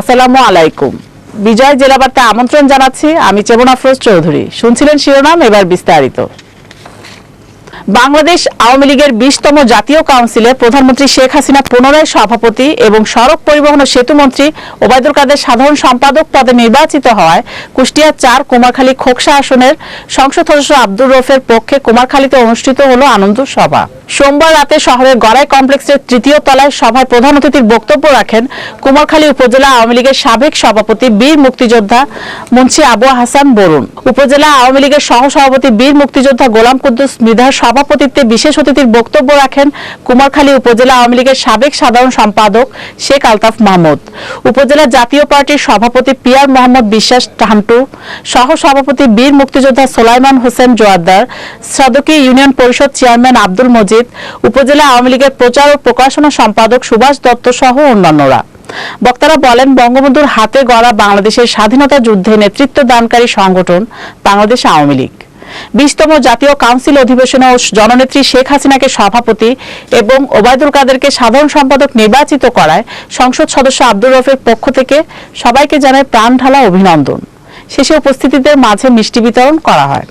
আসসালামু আলাইকুম। বিজয় জেলা বার্তা আমন্ত্রণ জানাচ্ছি, আমি চেবন আফরোজ চৌধুরী। শুনছিলেন শিরোনাম, এবার বিস্তারিত। বাংলাদেশ আওয়ামী লীগের বিশতম জাতীয় কাউন্সিলে প্রধানমন্ত্রী শেখ হাসিনা পুনরায় সভাপতি এবং সড়ক পরিবহন ও সেতু মন্ত্রী ওবায়দুল কাদের সাধারণ সম্পাদক পদে নির্বাচিত হওয়ায় কুষ্টিয়া চার কুমারখালী খোকসা আসনের সংসদ সদস্য আব্দুর রফের পক্ষে কুমারখালীতে অনুষ্ঠিত হলো আনন্দ সভা। সোমবার রাতে শহরের গড়াই কমপ্লেক্সের তৃতীয় তলায় সভায় প্রধান অতিথির বক্তব্য রাখেন কুমারখালী উপজেলা আওয়ামী লীগের সাবেক সভাপতি বীর মুক্তিযোদ্ধা মুন্সি আবু হাসান বরুণ। উপজেলা আওয়ামী লীগের সহ সভাপতি বীর মুক্তিযোদ্ধা গোলাম কুদ্দুস মৃধার সভাপতিত্বে বিশেষ অতিথির বক্তব্য রাখেন কুমারখালী উপজেলা আওয়ামী লীগের সাবেক সাধারণ সম্পাদক শেখ আলতাফ মাহমুদ, উপজেলা জাতীয় পার্টির সভাপতি পিয়ার মোহাম্মদ বিশ্বাস টান্টু, সহ সভাপতি বীর মুক্তিযোদ্ধা সোলাইমান হোসেন জোয়ারদার সাদকি ইউনিয়ন পরিষদ চেয়ারম্যান আব্দুল মজিদ, উপজেলা আওয়ামী লীগের প্রচার ও প্রকাশনা সম্পাদক সুভাষ দত্ত সহ অন্যান্যরা। বক্তারা বলেন, বঙ্গবন্ধুর হাতে গড়া বাংলাদেশের স্বাধীনতা যুদ্ধে নেতৃত্ব দানকারী সংগঠন বাংলাদেশ আওয়ামী লীগ। বিশতম জাতীয় কাউন্সিল অধিবেশনে জননেত্রী শেখ হাসিনাকে সভাপতি এবং ওবায়দুল কাদেরকে সাধারণ সম্পাদক নির্বাচিত করায় সংসদ সদস্য আব্দুর রফের পক্ষ থেকে সবাইকে জানায় প্রাণ ঢালা অভিনন্দন। শেষে উপস্থিতিদের মাঝে মিষ্টি বিতরণ করা হয়।